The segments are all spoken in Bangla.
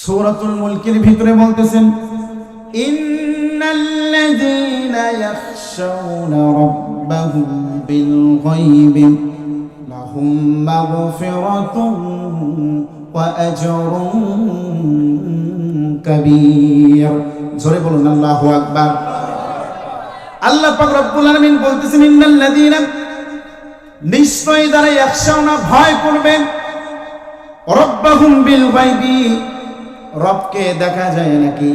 সূরাতুল মুলকের ভিতরে বলতেছেন, ইন্নাল্লাযীনা বিল জোরে বলুন, আল্লাহু আকবার। আল্লাহ পাক রব্বুল আলামিন বলতেছেন, ইন্নাল্লাযীনা নিশ্চয় যারা ইয়াখশাউনা, ভয় করবে। রব্বাহুম বিল গায়বি রবকে দেখা যায় নাকি?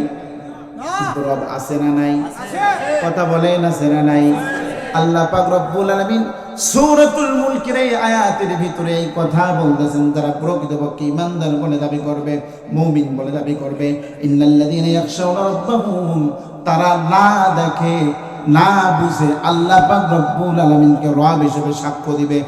রব আছে না নাই? কথা বলেন, আছে না নাই? আল্লাহ পাক রব্বুল আলামিন সূরাতুল মুলকের এই আয়াতের ভিতরে এই কথা বলতেছেন, যারা প্রকৃতপক্ষে ইমানদার বলে দাবি করবে, মুমিন বলে দাবি করবে ইন্নাল্লাযীনা ইয়াখশাউনা রাব্বাহুম তারা না দেখে, না বুঝে আল্লাহ পাক রব্বুল আলামিনকে রব হিসেবে সাক্ষ্য দিবে।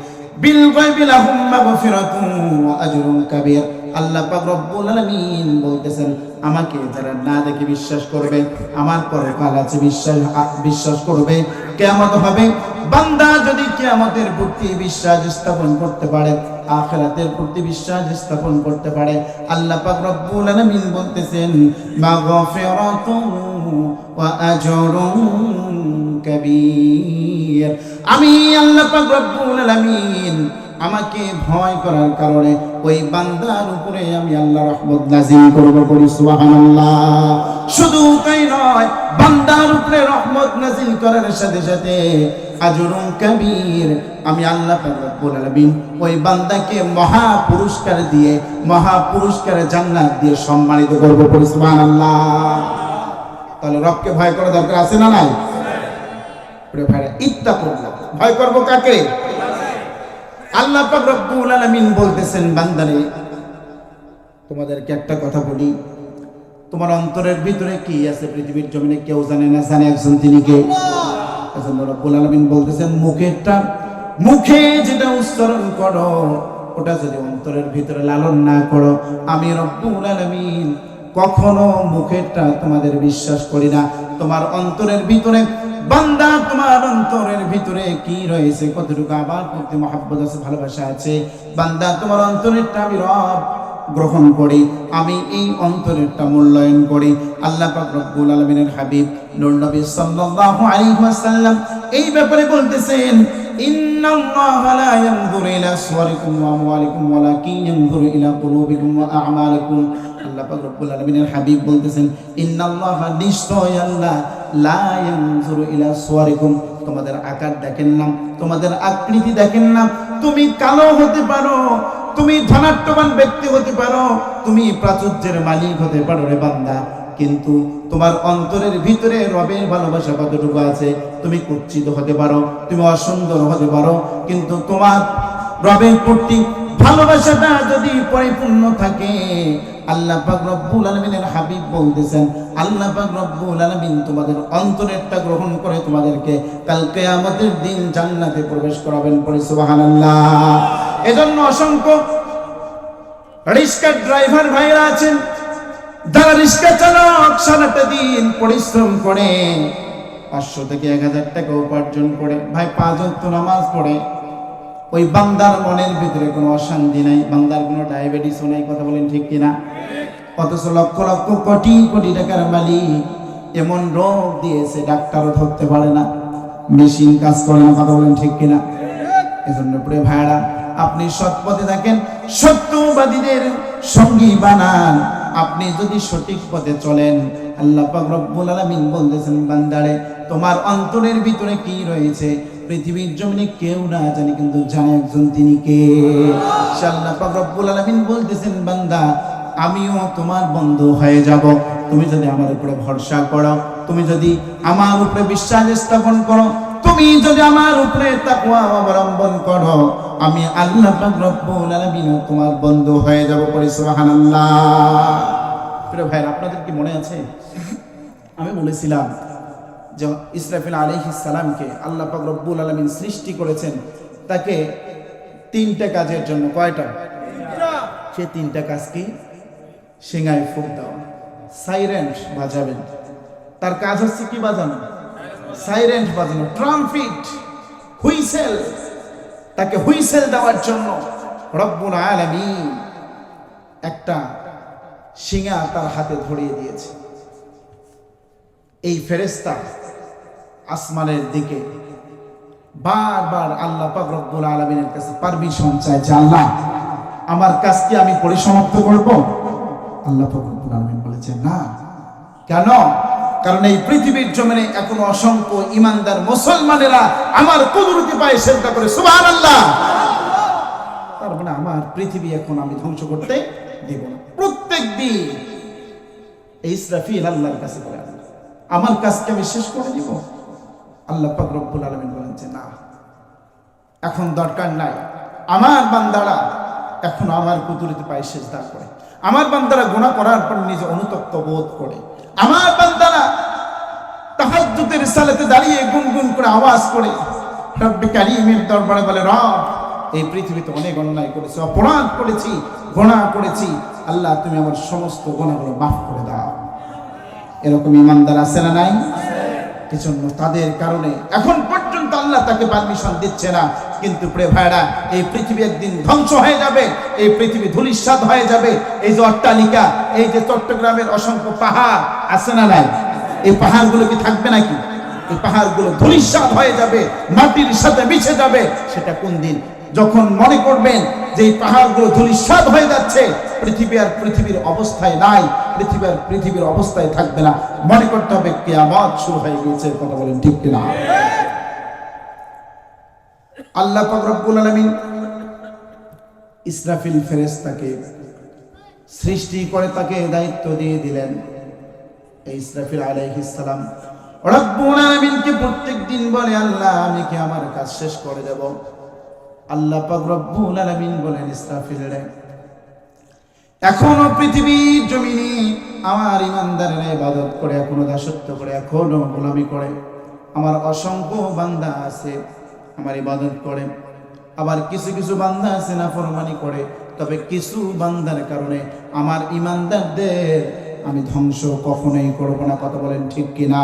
বিল গায়বি লাহুম মাগফিরাতুন ওয়া আজরুন কাবীর। আল্লাহ পাক রব্বুল আলামিন বলতেছেন, আমাকে যারা না দেখে বিশ্বাস করবে, আমার পরে কাল বিশ্বাস বিশ্বাস করবে। কিয়ামত হবে, বান্দা যদি কিয়ামতের প্রতি বিশ্বাস স্থাপন করতে পারে, আখিরাতের প্রতি বিশ্বাস স্থাপন করতে পারে, আল্লাহ পাক রব্বুল আলামিন বলতেছেন, মাগফিরাতুন ওয়া আজরুন কাবীর। আমি আল্লাহ পাক রব্বুল আলামিন আমাকে ভয় করার কারণে ওই বান্দার উপরে আমি আল্লাহ রহমত নাজিল করব করি সুবহানাল্লাহ। শুধু তাই নয় বান্দার উপরে রহমত নাজিল করার সাথে সাথে আজরুন কবির আমি আল্লাহ রব্বুল আলামিন ওই বান্দাকে মহা পুরস্কার দিয়ে মহা পুরস্কার জান্নাত দিয়ে সম্মানিত করব করি সুবহানাল্লাহ। তাহলে রবকে ভয় করা দরকার আছে না নাই? প্রিয় ভাইরা ইত্তাকুল্লাহ। ভয় করব কাকে? আল্লাহ পাক রব্বুল আলামিন বলতেছেন, বান্দারে, তোমাদেরকে একটা কথা বলি। তোমার অন্তরের ভিতরে কি আছে? পৃথিবীর জমিনে কেউ জানে না, জানে একজন তিনি কে? রব্বুল আলামিন বলতেছেন, মুখেরটা, মুখে যেটা উচ্চারণ করো, ওটা যদি অন্তরের ভিতরে লালন না করো, আমি রব্বুল আলামিন কখনো মুখেরটা তোমাদের বিশ্বাস করি না। তোমার অন্তরের ভিতরে বান্দা, তোমার অন্তরের ভিতরে কি রয়েছে? কতটুকু আবার প্রতি মহাব্বত আছে, ভালোবাসা আছে? বান্দা, তোমার অন্তরেরটা আমি রব গ্রহণ করি। আমি এই অন্তরেরটা মূল্যায়ন করি। আল্লাহ পাক রব্বুল আলামিনের হাবিব নবী সাল্লাল্লাহু আলাইহি ওয়াসাল্লাম এই ব্যাপারে বলতেছেন, ইন্নাল্লাহা লা ইয়ানজুরু ইলা সুওয়ারিকুম ওয়া আমওয়ালিকুম ইলা কুলুবিকুম ওয়া আ'মালিকুম আল্লাহ পাক রব্বুল আলামিনের হাবিব বলতেছেন, ইন্নাল্লাহা নিশ্চয় আল্লাহ তোমাদের আকার দেখেন না, তোমাদের আকৃতি দেখেন না। তুমি কালো হতে পারো তুমি ধনাট্যবান ব্যক্তি হতে পারো, তুমি প্রাচুর্যের মালিক হতে পারো রে বান্দা। কিন্তু তোমার অন্তরের ভিতরে রবের ভালোবাসা কতটুকু আছে, তুমি কুচ্ছিত হতে পারো, তুমি অসুন্দর হতে পারো। কিন্তু তোমার রবের প্রতি ভালোবাসাটা যদি পরিপূর্ণ থাকে, আল্লাহ পাক রব্বুল আলামিনের হাবিব বলতেছেন, আল্লাহ পাক রব্বুল আলামিন তোমাদের অন্তরেরটা গ্রহণ করে তোমাদেরকে কাল কিয়ামতের দিন জান্নাতে প্রবেশ করাবেন পরে, সুবহানাল্লাহ। এজন্য অসংখ্য রিক্সা ড্রাইভার ভাইরা আছেন। যারা রিক্সা চালক সারাটা দিন পরিশ্রম করে, পাঁচশো থেকে এক হাজার টাকা উপার্জন করে, ভাই পাঁচ অক্ত নামাজ পড়ে, ওই বান্দার মনের ভিতরে কোনো অশান্তি নাই, বান্দার কোনো ডায়াবেটিসও নাই, কথা বলেন ঠিক কিনা? অথচ লক্ষ লক্ষ কোটি কোটি টাকার মালিক এমন রোগ দিয়েছে, ডাক্তারও ধরতে পারে না, মেশিন কাজ করে না, কথা বলেন ঠিক কিনা? এজন্য প্রিয় ভাইরা আপনি সৎ পথে থাকেন, সত্যবাদীদের সঙ্গী বানান। আপনি যদি সঠিক পথে চলেন, আল্লাহ পাক রব্বুল আলামিন বলতেছেন, বান্দারে, তোমার অন্তরের ভিতরে কি রয়েছে? পৃথিবীর জমিনে কেউ না জানে, কিন্তু জানে একজন তিনি কে? আল্লাহ পাক রব্বুল আলামিন বলতেছেন, বান্দা, আমিও তোমার বন্ধু হয়ে যাব। তুমি যদি আমার উপরে ভরসা করো, তুমি যদি আমার উপরে বিশ্বাস স্থাপন করো, তুমি যদি আমার উপরে তাকওয়া অবলম্বন করো আমি আল্লাহ রব্বুল আলামিন তোমার বন্ধু হয়ে যাব পরে সুবহানাল্লাহ। প্রিয় ভাই আপনাদের কি মনে আছে? আমি বলেছিলাম যে ইসরাফিল আলাইহিস সালামকে আল্লাহ পাক রব্বুল আলামিন সৃষ্টি করেছেন তাকে তিনটা কাজের জন্য। কয়টা? সে তিনটা কাজ কি? সিঙ্গায় ফুক দাও সাইরেন্ট বাজাবেন। তার কাজ হচ্ছে কি বাজানো? সাইরেন্ট বাজানো ট্রাম্পিট হুইসেল তাকে হুইসেল দেওয়ার জন্য রব্বুল আলামিন একটা সিঙা তার হাতে ধরিয়ে দিয়েছে। এই ফেরেস্তা আসমানের দিকে বারবার আল্লাহ পাক রব্বুল আলমিনের কাছে পারমিশন যে, আল্লাহ, আমার কাজকে আমি পরিসমাপ্ত করব? আল্লাহ পাক রব্বুল আলমিন বলেছে না। কেন? কারণ এই পৃথিবীর জমিনে এখনও অসংখ্য ইমানদার মুসলমানেরা আমার কুদরতি পায়ে সেজদা করে সুবহান আল্লাহ তার মানে আমার পৃথিবী এখন আমি ধ্বংস করতে দেব না। প্রত্যেক দিন এই ইসরাফিল আল্লাহর কাছে বলে আমার কাজকে আমি শেষ করে দিব। আল্লাহ পাক রব্বুল আলামিন বলেন যে, না, এখন দরকার নাই। আমার বান্দারা এখন আমার কুতুরিতে পায়ে সেজদা করে। আমার বান্দারা গুনাহ করার পর নিজে অনুতপ্ত বোধ করে। আমার বান্দারা তাহাজ্জুদের সালাতে দাঁড়িয়ে গুনগুন করে আওয়াজ করে। রব্বি কারিমের দরবারে বলে রব এই পৃথিবীতে অনেক অন্যায় করেছি অপরাধ করেছি গোনা করেছি। আল্লাহ তুমি আমার সমস্ত গোনাগুলো মাফ করে দাও। এরকম ইমানদার আছে না নাই? এজন্য তাদের কারণে এখন আল্লাহ তাকে পারমিশন দিচ্ছে না। কিন্তু প্রে ভাইরা এই পৃথিবী একদিন ধ্বংস হয়ে যাবে, এই পৃথিবী ধুলিস্বাদ হয়ে যাবে। এই যে অট্টালিকা, এই যে চট্টগ্রামের অসংখ্য পাহাড়, আছে না নাই? এই পাহাড়গুলো কি থাকবে নাকি? এই পাহাড়গুলো ধুলিস্বাদ হয়ে যাবে, মাটির সাথে মিশে যাবে, সেটা কোন দিন? যখন মনে করবেন যে এই পাহাড়গুলো ধুলিস্বাদ হয়ে যাচ্ছে, পৃথিবী আর পৃথিবীর অবস্থায় নাই, পৃথিবী আর পৃথিবীর অবস্থায় থাকবে না। মনে করতে হবে কেয়ামত শুরু হয়ে গিয়েছে, কথা বলেন ঠিক কিনা? আল্লাহ পাক রব্বুল আলামিন ইসরাফিল ফেরেশতাকে সৃষ্টি করে তাকে দায়িত্ব দিয়ে দিলেন। ইসরাফিল আলাইহিস সালাম রব্বুল আলামিনকে প্রত্যেকদিন বলে, আল্লাহ, আমি কি আমার কাজ শেষ করে দেব? আল্লাহ পাক রব্বুল আলামিন বলেন ইসরাফিল রে এখনও পৃথিবীর জমিনে আমার ইমানদারেরা ইবাদত করে, এখনও দাসত্ব করে, এখনও গোলামি করে। আমার অসংখ্য বান্দা আছে আমার ইবাদত করে। আবার কিছু কিছু বান্দা আছে না ফরমানি করে। তবে কিছু বান্দার কারণে আমার ইমানদারদের আমি ধ্বংস কখনোই করব না। কথা বলেন ঠিক কিনা?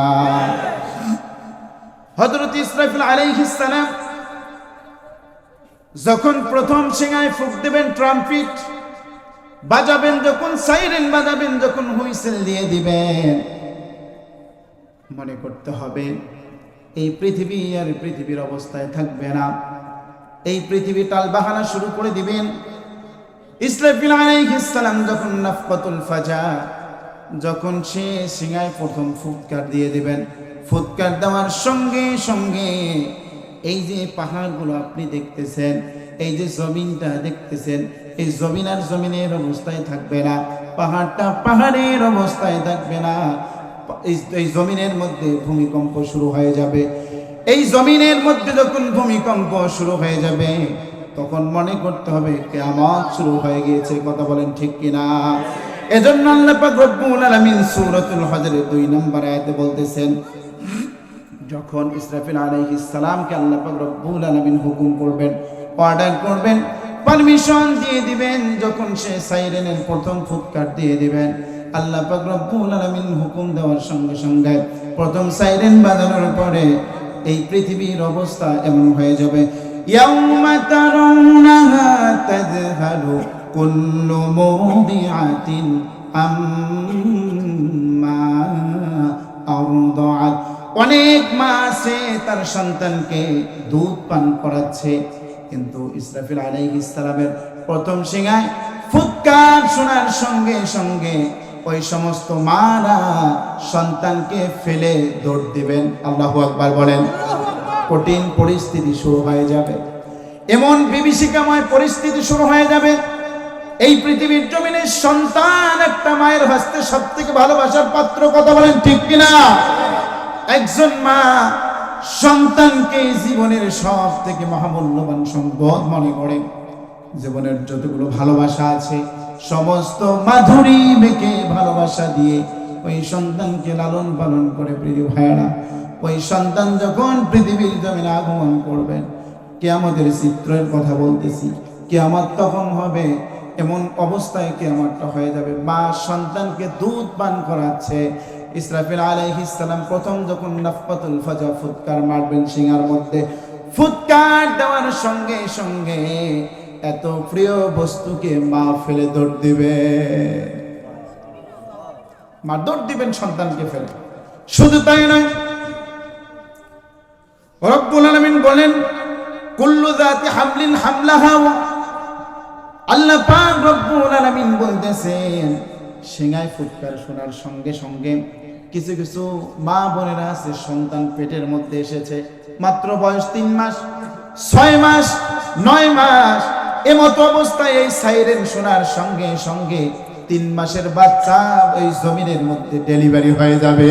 হযরত ইসরাফিল আলাইহিস সালাম যখন প্রথম সিংহায় ফুক দেবেন ট্রাম্পিট, বাজাবেন যখন সাইরেন, বাজাবেন যখন হুইসেল দিয়ে দিবেন। মনে করতে হবে এই পৃথিবী আর পৃথিবীর অবস্থায় থাকবে না। এই পৃথিবী টাল বাহানা শুরু করে দিবেন। আলাইহিসসালাম যখন নাফকাতুল ফাজা, যখন সে সিংহায় প্রথম ফুৎকার দিয়ে দিবেন। ফুৎকার দেওয়ার সঙ্গে সঙ্গে এই যে পাহাড়গুলো আপনি দেখতেছেন, এই যে জমিনটা দেখতেছেন, এই জমিন আর জমিনের অবস্থায় থাকবে না। পাহাড়টা পাহাড়ের অবস্থায় থাকবে না। এই- জমিনের মধ্যে ভূমিকম্প শুরু হয়ে যাবে। এই জমিনের মধ্যে যখন ভূমিকম্প শুরু হয়ে যাবে, তখন মনে করতে হবে, কেয়ামত শুরু হয়ে গিয়েছে, কথা বলেন ঠিক কিনা? এজন্য আল্লাহ পাক রব্বুল আলামিন সূরাতুল হজরের দুই নম্বর আয়াতে বলতেছেন, যখন ইসরাফিল আলাইহিস সালামকে আল্লাহ পাক রব্বুল আলামিন হুকুম করবেন অর্ডার করবেন পারমিশন দিয়ে দিবেন, যখন সে সাইরেনের প্রথম ফুৎকার দিয়ে দিবেন আল্লাহ পাক রব্বুল আলামিন হুকুম দেওয়ার সঙ্গে সঙ্গে প্রথম সাইরেন বাজানোর পরে এই পৃথিবীর অবস্থা এমন হয়ে যাবে। ইয়াউমা তারাউনাহা তাযহালু কুল্লু মুদিআতিন আম্মা আরদাআত। অনেক মা আছে, তার সন্তানকে দুধ পান করাচ্ছে। কিন্তু ইসরাফিল আলাইহিস সালামের প্রথম সিংহায় ফুৎকার শোনার সঙ্গে সঙ্গে ওই সমস্ত মারা সন্তানকে ফেলে দৌড় দিবেন। আল্লাহু আকবার বলেন। কঠিন পরিস্থিতি শুরু হয়ে যাবে। এমন বিভীষিকাময় পরিস্থিতি শুরু হয়ে যাবে। এই পৃথিবীর জমিনে সন্তান একটা মায়ের হাসতে সব থেকে ভালোবাসার পাত্র কথা বলেন ঠিক কিনা? একজন মা সন্তানকে জীবনের সব থেকে মহামূল্যবান সম্পদ মনে করে জীবনের যতগুলো ভালোবাসা আছে সমস্ত মাধুরী মেকে ভালোবাসা দিয়ে ওই সন্তানকে লালন পালন করে প্রিয় ভাইয়ারা, ওই সন্তান যখন পৃথিবীর জমিনে আগমন করবেন কেয়ামতের চিত্রের কথা বলতেছি, কেয়ামত তখন হবে, এমন অবস্থায় কেয়ামতটা হয়ে যাবে। মা সন্তানকে দুধ পান করাচ্ছে। ইসরাফিল আলাইহিস সালাম প্রথম যখন নাফকাতুল ফাজা ফুৎকার মারবেন, সিংহার মধ্যে ফুৎকার দেওয়ার সঙ্গে সঙ্গে এত প্রিয় বস্তুকে মা ফেলে দৌড় দিবে। মা দৌড় দিবেন সন্তানকে ফেলে। শুধু তাই নয়, রব্বুল আলামিন বলেন, কুল্লু জাতি হামলিন হামলাহা। ওয়া- আল্লাহ পাক রব্বুল বলতেছেন সিংহায় ফুটকার শোনার সঙ্গে সঙ্গে কিছু কিছু মা বোনেরা আছে, সন্তান পেটের মধ্যে এসেছে। মাত্র বয়স তিন মাস, ছয় মাস, নয় মাস এমতো অবস্থায় এই সাইরেন শোনার সঙ্গে সঙ্গে তিন মাসের বাচ্চা ওই জমিনের মধ্যে ডেলিভারি হয়ে যাবে।